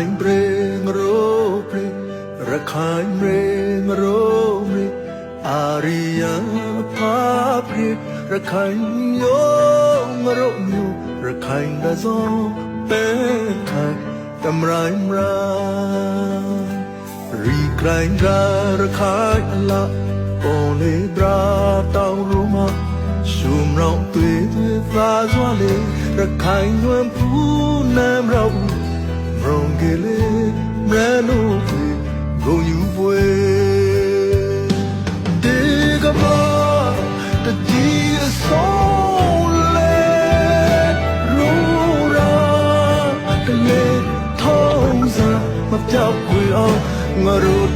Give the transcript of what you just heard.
င်ပရေငရိုပရေရခိုင်ရေငရိုရေအာရီယံဖာပရေရခိုင်ယောငရိုမျိုးရခိုင်ဒဇောပဲခိုင်တမရိုင်းရာရီကရိုင်းရာရခိုင်အလားပေါ်လေဘရာတောင်းရမရှုံရောင်တွေတွေသာစွာလေရခိုင်ရွယ်ပူနမ်းရောင်မရုံကလေး မရနိုးတွေဂုံယူပွဲဒီကဘာတတိအစိုးလေရူရာတလေထုံးစားမပြောက်ခွေအောင်ငါတို့